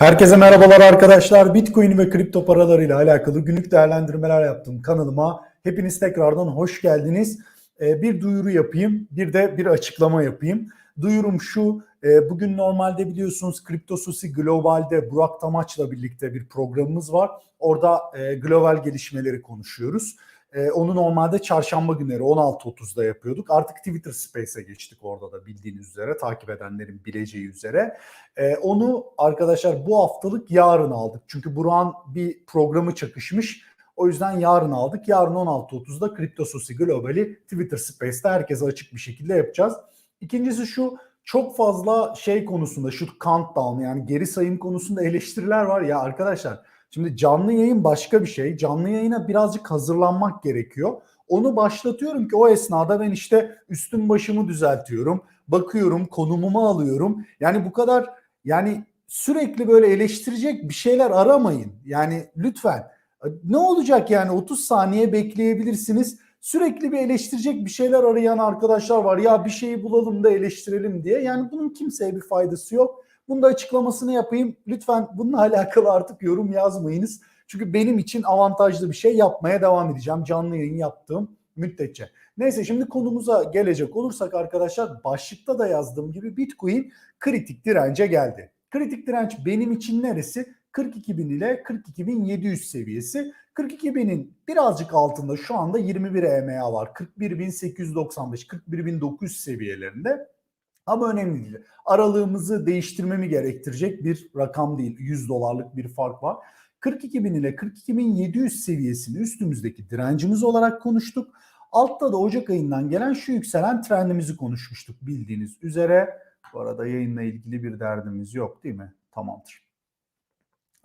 Herkese merhabalar arkadaşlar. Bitcoin ve kripto paralarıyla alakalı günlük değerlendirmeler yaptığım kanalıma hepiniz tekrardan hoş geldiniz. Ee, Bir duyuru yapayım, bir de bir açıklama yapayım. Duyurum şu, e, bugün normalde biliyorsunuz Kripto Sosi Global'de Burak Tamaç'la birlikte bir programımız var. Orada e, global gelişmeleri konuşuyoruz. E, Onu normalde çarşamba günleri 16.30'da yapıyorduk. Artık Twitter Space'e geçtik orada da bildiğiniz üzere, takip edenlerin bileceği üzere. Ee, onu arkadaşlar bu haftalık yarın aldık. Çünkü Burak'ın bir programı çakışmış. O yüzden yarın aldık. Yarın 16.30'da Kripto Sosi Global'i Twitter Space'te herkese açık bir şekilde yapacağız. İkincisi şu çok fazla şey konusunda şu countdown yani geri sayım konusunda eleştiriler var ya arkadaşlar. Şimdi canlı yayın başka bir şey. Canlı yayına birazcık hazırlanmak gerekiyor. Onu başlatıyorum ki o esnada ben işte üstüm başımı düzeltiyorum. Bakıyorum konumumu alıyorum. Yani bu kadar yani sürekli böyle eleştirecek bir şeyler aramayın. Yani lütfen. Ne olacak yani 30 saniye bekleyebilirsiniz. Sürekli bir eleştirecek bir şeyler arayan arkadaşlar var. Ya bir şeyi bulalım da eleştirelim diye. Yani bunun kimseye bir faydası yok. Bunun da açıklamasını yapayım. Lütfen bununla alakalı artık yorum yazmayınız. Çünkü benim için avantajlı bir şey yapmaya devam edeceğim. Canlı yayın yaptığım müddetçe. Neyse şimdi konumuza gelecek olursak arkadaşlar başlıkta da yazdığım gibi Bitcoin kritik dirence geldi. Kritik direnç benim için neresi? 42.000 ile 42.700 seviyesi. 42.000'in birazcık altında şu anda 21 EMA var. 41.895, 41.900 seviyelerinde. Ama önemli değil. Aralığımızı değiştirmemi gerektirecek bir rakam değil. 100 dolarlık bir fark var. 42.000 ile 42.700 seviyesini üstümüzdeki direncimiz olarak konuştuk. Altta da Ocak ayından gelen şu yükselen trendimizi konuşmuştuk bildiğiniz üzere. Bu arada yayınla ilgili bir derdimiz yok değil mi? Tamamdır.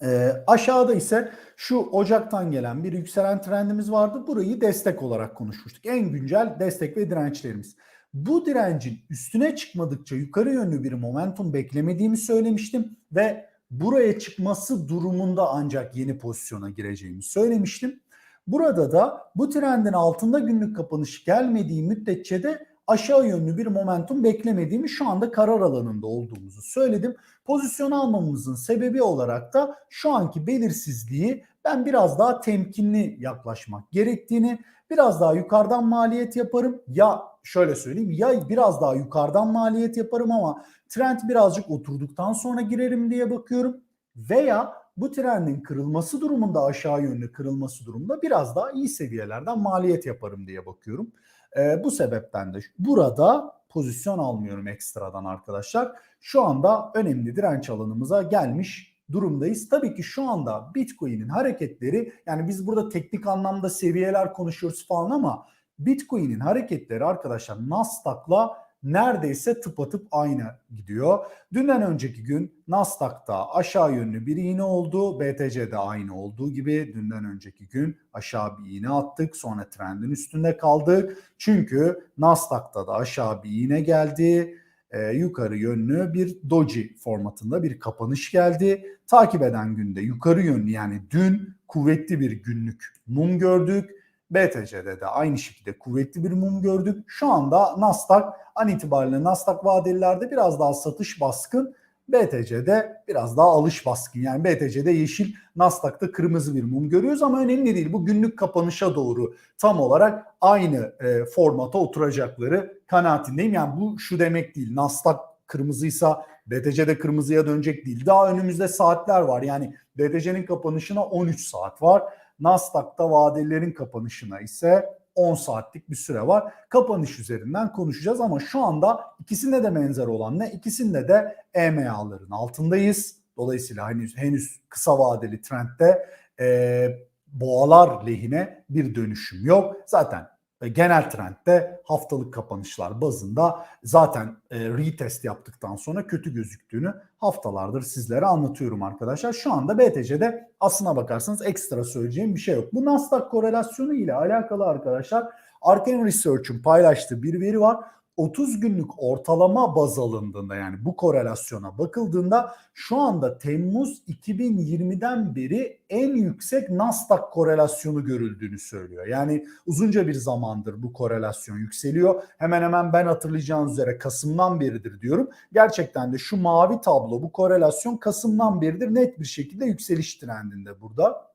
Ee, aşağıda ise şu Ocak'tan gelen bir yükselen trendimiz vardı. Burayı destek olarak konuşmuştuk. En güncel destek ve dirençlerimiz. Bu direncin üstüne çıkmadıkça yukarı yönlü bir momentum beklemediğimi söylemiştim ve buraya çıkması durumunda ancak yeni pozisyona gireceğimi söylemiştim. Burada da bu trendin altında günlük kapanış gelmediği müddetçe de aşağı yönlü bir momentum beklemediğimi şu anda karar alanında olduğumuzu söyledim. Pozisyon almamızın sebebi olarak da şu anki belirsizliği ben biraz daha temkinli yaklaşmak gerektiğini, biraz daha yukarıdan maliyet yaparım ya şöyle söyleyeyim ya biraz daha yukarıdan maliyet yaparım ama trend birazcık oturduktan sonra girerim diye bakıyorum veya bu trendin kırılması durumunda aşağı yönlü kırılması durumunda biraz daha iyi seviyelerden maliyet yaparım diye bakıyorum. Ee, bu sebepten de burada pozisyon almıyorum ekstradan arkadaşlar. Şu anda önemli direnç alanımıza gelmiş durumdayız. Tabii ki şu anda Bitcoin'in hareketleri yani biz burada teknik anlamda seviyeler konuşuyoruz falan ama Bitcoin'in hareketleri arkadaşlar Nasdaq'la neredeyse tıpatıp aynı gidiyor. Dünden önceki gün Nasdaq'ta aşağı yönlü bir iğne oldu. BTC'de aynı olduğu gibi dünden önceki gün aşağı bir iğne attık. Sonra trendin üstünde kaldık. Çünkü Nasdaq'ta da aşağı bir iğne geldi. Ee, yukarı yönlü bir doji formatında bir kapanış geldi. Takip eden günde yukarı yönlü yani dün kuvvetli bir günlük mum gördük. BTC'de de aynı şekilde kuvvetli bir mum gördük. Şu anda Nasdaq an itibariyle Nasdaq vadelilerde biraz daha satış baskın. BTC'de biraz daha alış baskın. Yani BTC'de yeşil, Nasdaq'ta kırmızı bir mum görüyoruz ama önemli değil. Bu günlük kapanışa doğru tam olarak aynı e, formata oturacakları kanaatindeyim. Yani bu şu demek değil. Nasdaq kırmızıysa BTC'de kırmızıya dönecek değil. Daha önümüzde saatler var. Yani BTC'nin kapanışına 13 saat var. Nasdaq'ta vadelerin kapanışına ise 10 saatlik bir süre var. Kapanış üzerinden konuşacağız ama şu anda ikisinde de benzer olan ne? İkisinde de EMA'ların altındayız. Dolayısıyla henüz, henüz kısa vadeli trendde e, boğalar lehine bir dönüşüm yok. Zaten genel trendde haftalık kapanışlar bazında zaten e, retest yaptıktan sonra kötü gözüktüğünü haftalardır sizlere anlatıyorum arkadaşlar. Şu anda BTC'de aslına bakarsanız ekstra söyleyeceğim bir şey yok. Bu Nasdaq korelasyonu ile alakalı arkadaşlar Arcane Research'un paylaştığı bir veri var. 30 günlük ortalama baz alındığında yani bu korelasyona bakıldığında şu anda Temmuz 2020'den beri en yüksek Nasdaq korelasyonu görüldüğünü söylüyor. Yani uzunca bir zamandır bu korelasyon yükseliyor. Hemen hemen ben hatırlayacağınız üzere Kasım'dan beridir diyorum. Gerçekten de şu mavi tablo bu korelasyon Kasım'dan beridir net bir şekilde yükseliş trendinde burada.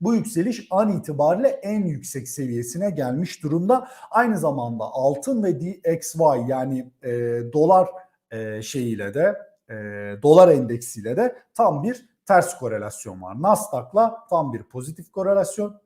Bu yükseliş an itibariyle en yüksek seviyesine gelmiş durumda. Aynı zamanda altın ve DXY yani e, dolar e, şeyiyle de e, dolar endeksiyle de tam bir ters korelasyon var. Nasdaq'la tam bir pozitif korelasyon.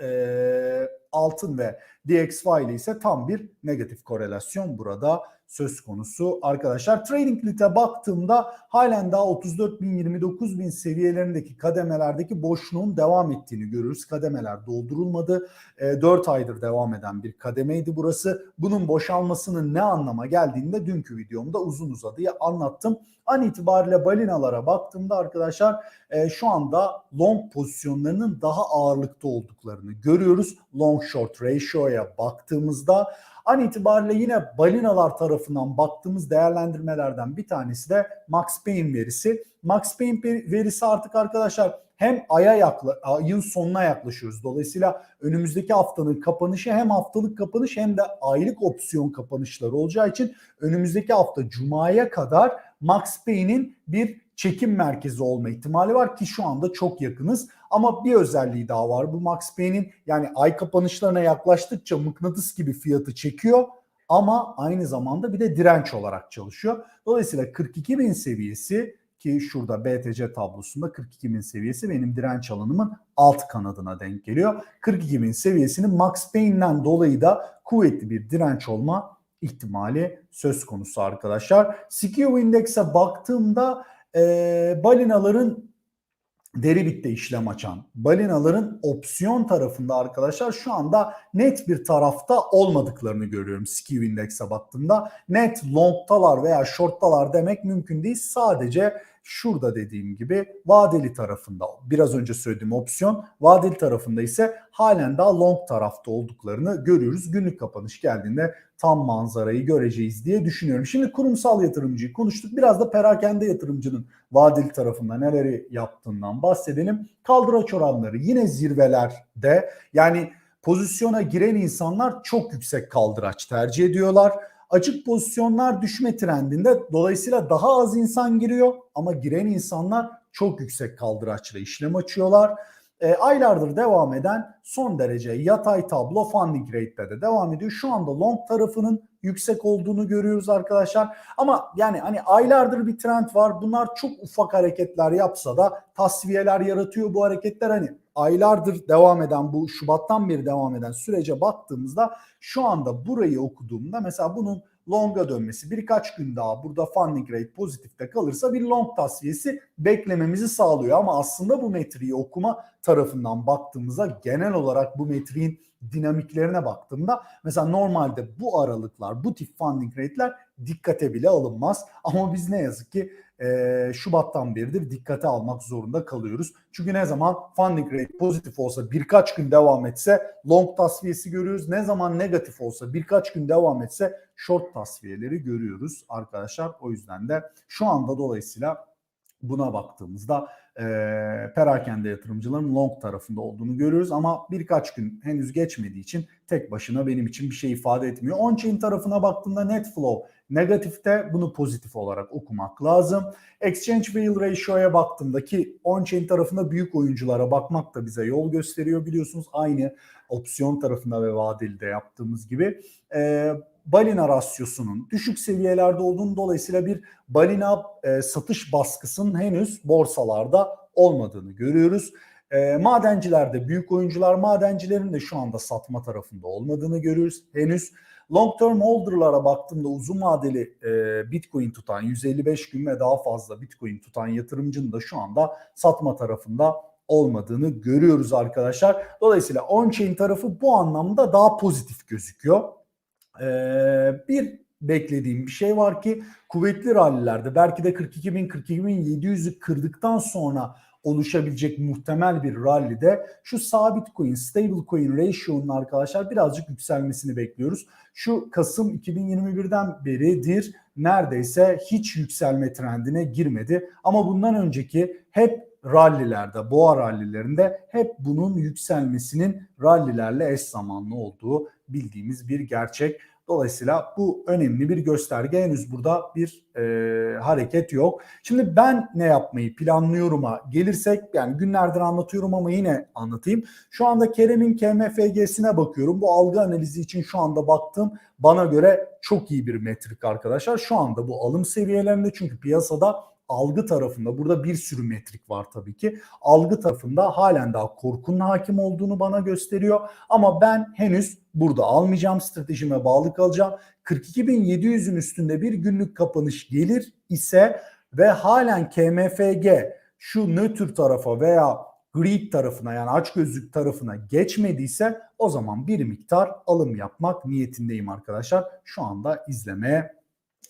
E, altın ve DXY ile ise tam bir negatif korelasyon burada söz konusu arkadaşlar. Trading Lite baktığımda halen daha 34 bin 29 bin seviyelerindeki kademelerdeki boşluğun devam ettiğini görürüz. Kademeler doldurulmadı. E, 4 aydır devam eden bir kademeydi burası. Bunun boşalmasının ne anlama geldiğini de dünkü videomda uzun uzadıya anlattım. An itibariyle balinalara baktığımda arkadaşlar e, şu anda long pozisyonlarının daha ağırlıkta olduklarını görüyoruz. Long short ratio'ya baktığımızda An itibariyle yine balinalar tarafından baktığımız değerlendirmelerden bir tanesi de Max Payne verisi. Max Payne verisi artık arkadaşlar hem aya yakla, ayın sonuna yaklaşıyoruz. Dolayısıyla önümüzdeki haftanın kapanışı hem haftalık kapanış hem de aylık opsiyon kapanışları olacağı için önümüzdeki hafta Cuma'ya kadar Max Payne'in bir çekim merkezi olma ihtimali var ki şu anda çok yakınız. Ama bir özelliği daha var. Bu Max Payne'in yani ay kapanışlarına yaklaştıkça mıknatıs gibi fiyatı çekiyor ama aynı zamanda bir de direnç olarak çalışıyor. Dolayısıyla 42 bin seviyesi ki şurada BTC tablosunda 42 bin seviyesi benim direnç alanımın alt kanadına denk geliyor. 42 bin seviyesinin Max Payne'den dolayı da kuvvetli bir direnç olma ihtimali söz konusu arkadaşlar. Skew Index'e baktığımda balinaların deri bitte işlem açan balinaların opsiyon tarafında arkadaşlar şu anda net bir tarafta olmadıklarını görüyorum skew index'e baktığımda. Net longtalar veya shorttalar demek mümkün değil. Sadece şurada dediğim gibi vadeli tarafında biraz önce söylediğim opsiyon vadeli tarafında ise halen daha long tarafta olduklarını görüyoruz. Günlük kapanış geldiğinde tam manzarayı göreceğiz diye düşünüyorum. Şimdi kurumsal yatırımcıyı konuştuk. Biraz da perakende yatırımcının vadeli tarafında neleri yaptığından bahsedelim. Kaldıraç oranları yine zirvelerde. Yani pozisyona giren insanlar çok yüksek kaldıraç tercih ediyorlar. Açık pozisyonlar düşme trendinde dolayısıyla daha az insan giriyor ama giren insanlar çok yüksek kaldıraçla işlem açıyorlar. E, aylardır devam eden son derece yatay tablo funding rate'de de devam ediyor. Şu anda long tarafının yüksek olduğunu görüyoruz arkadaşlar. Ama yani hani aylardır bir trend var. Bunlar çok ufak hareketler yapsa da tasfiyeler yaratıyor bu hareketler. Hani aylardır devam eden bu Şubat'tan beri devam eden sürece baktığımızda şu anda burayı okuduğumda mesela bunun longa dönmesi birkaç gün daha burada funding rate pozitifte kalırsa bir long tasfiyesi beklememizi sağlıyor. Ama aslında bu metriği okuma tarafından baktığımızda genel olarak bu metriğin dinamiklerine baktığımda mesela normalde bu aralıklar bu tip funding rate'ler dikkate bile alınmaz. Ama biz ne yazık ki e, Şubat'tan beridir dikkate almak zorunda kalıyoruz. Çünkü ne zaman funding rate pozitif olsa birkaç gün devam etse long tasfiyesi görüyoruz. Ne zaman negatif olsa birkaç gün devam etse short tasfiyeleri görüyoruz arkadaşlar. O yüzden de şu anda dolayısıyla buna baktığımızda e, perakende yatırımcıların long tarafında olduğunu görüyoruz ama birkaç gün henüz geçmediği için tek başına benim için bir şey ifade etmiyor. On-chain tarafına baktığımda net flow negatifte bunu pozitif olarak okumak lazım. Exchange Wheel Ratio'ya baktığımda ki on-chain tarafında büyük oyunculara bakmak da bize yol gösteriyor biliyorsunuz. Aynı opsiyon tarafında ve vadeli de yaptığımız gibi. E, balina rasyosunun düşük seviyelerde olduğunu dolayısıyla bir balina e, satış baskısının henüz borsalarda olmadığını görüyoruz. E, madencilerde büyük oyuncular madencilerin de şu anda satma tarafında olmadığını görüyoruz. Henüz long term holder'lara baktığımda uzun vadeli e, Bitcoin tutan 155 gün ve daha fazla Bitcoin tutan yatırımcının da şu anda satma tarafında olmadığını görüyoruz arkadaşlar. Dolayısıyla on-chain tarafı bu anlamda daha pozitif gözüküyor. Ee, bir beklediğim bir şey var ki kuvvetli rallilerde belki de 42.000 42.700'ü kırdıktan sonra oluşabilecek muhtemel bir rallide şu sabit coin, stable coin ratio'nun arkadaşlar birazcık yükselmesini bekliyoruz. Şu Kasım 2021'den beridir neredeyse hiç yükselme trendine girmedi. Ama bundan önceki hep rallilerde, boğa rallilerinde hep bunun yükselmesinin rallilerle eş zamanlı olduğu bildiğimiz bir gerçek. Dolayısıyla bu önemli bir gösterge. Henüz burada bir e, hareket yok. Şimdi ben ne yapmayı planlıyorum'a gelirsek yani günlerdir anlatıyorum ama yine anlatayım. Şu anda Kerem'in KMFG'sine bakıyorum. Bu algı analizi için şu anda baktım. Bana göre çok iyi bir metrik arkadaşlar. Şu anda bu alım seviyelerinde çünkü piyasada algı tarafında burada bir sürü metrik var tabii ki. Algı tarafında halen daha korkunun hakim olduğunu bana gösteriyor. Ama ben henüz burada almayacağım stratejime bağlı kalacağım. 42.700'ün üstünde bir günlük kapanış gelir ise ve halen KMFG şu nötr tarafa veya greed tarafına yani açgözlük tarafına geçmediyse o zaman bir miktar alım yapmak niyetindeyim arkadaşlar. Şu anda izlemeye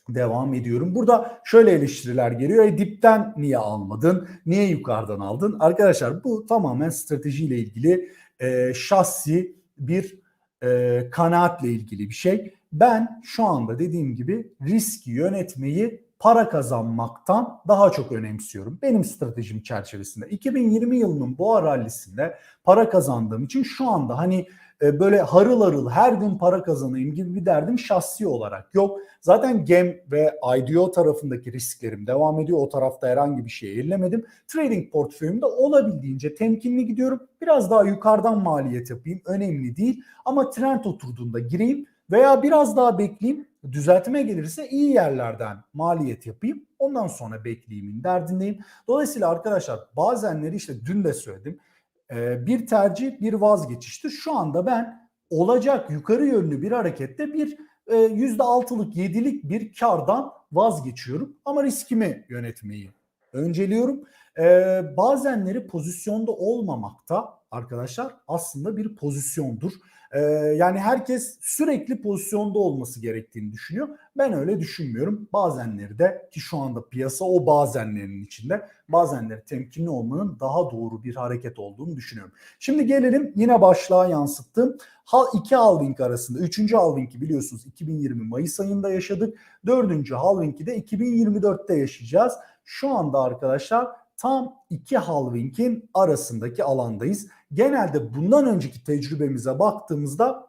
devam ediyorum. Burada şöyle eleştiriler geliyor. E, dipten niye almadın? Niye yukarıdan aldın? Arkadaşlar bu tamamen stratejiyle ilgili e, şahsi bir e, kanaatle ilgili bir şey. Ben şu anda dediğim gibi riski yönetmeyi para kazanmaktan daha çok önemsiyorum. Benim stratejim çerçevesinde. 2020 yılının boğa rallisinde para kazandığım için şu anda hani e, böyle harıl harıl her gün para kazanayım gibi bir derdim şahsi olarak yok. Zaten GEM ve IDO tarafındaki risklerim devam ediyor. O tarafta herhangi bir şey ellemedim. Trading portföyümde olabildiğince temkinli gidiyorum. Biraz daha yukarıdan maliyet yapayım. Önemli değil. Ama trend oturduğunda gireyim veya biraz daha bekleyeyim. Düzeltme gelirse iyi yerlerden maliyet yapayım. Ondan sonra bekleyimin derdindeyim. Dolayısıyla arkadaşlar bazenleri işte dün de söyledim. Bir tercih bir vazgeçiştir. Şu anda ben olacak yukarı yönlü bir harekette bir %6'lık 7'lik bir kardan vazgeçiyorum. Ama riskimi yönetmeyi önceliyorum. Bazenleri pozisyonda olmamakta arkadaşlar aslında bir pozisyondur. Ee, yani herkes sürekli pozisyonda olması gerektiğini düşünüyor. Ben öyle düşünmüyorum. Bazenleri de ki şu anda piyasa o bazenlerin içinde bazenleri temkinli olmanın daha doğru bir hareket olduğunu düşünüyorum. Şimdi gelelim yine başlığa yansıttım. iki halving arasında. Üçüncü halvingi biliyorsunuz 2020 Mayıs ayında yaşadık. Dördüncü halvingi de 2024'te yaşayacağız. Şu anda arkadaşlar tam iki halvingin arasındaki alandayız. Genelde bundan önceki tecrübemize baktığımızda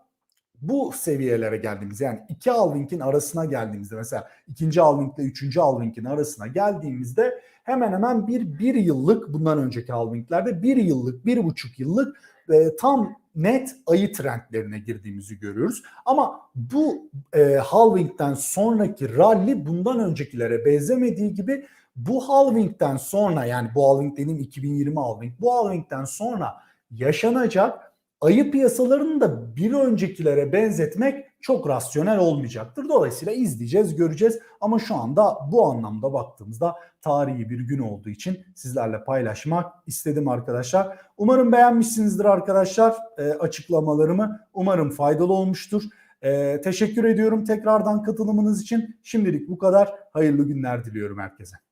bu seviyelere geldiğimiz yani iki halvingin arasına geldiğimizde mesela ikinci halving ile üçüncü halvingin arasına geldiğimizde hemen hemen bir bir yıllık bundan önceki halvinglerde bir yıllık bir buçuk yıllık e, tam net ayı trendlerine girdiğimizi görüyoruz. Ama bu e, halvingden sonraki rally bundan öncekilere benzemediği gibi bu halvingden sonra yani bu halving dediğim 2020 halving bu halvingden sonra yaşanacak ayı piyasalarını da bir öncekilere benzetmek çok rasyonel olmayacaktır. Dolayısıyla izleyeceğiz, göreceğiz ama şu anda bu anlamda baktığımızda tarihi bir gün olduğu için sizlerle paylaşmak istedim arkadaşlar. Umarım beğenmişsinizdir arkadaşlar e, açıklamalarımı. Umarım faydalı olmuştur. E, teşekkür ediyorum tekrardan katılımınız için. Şimdilik bu kadar. Hayırlı günler diliyorum herkese.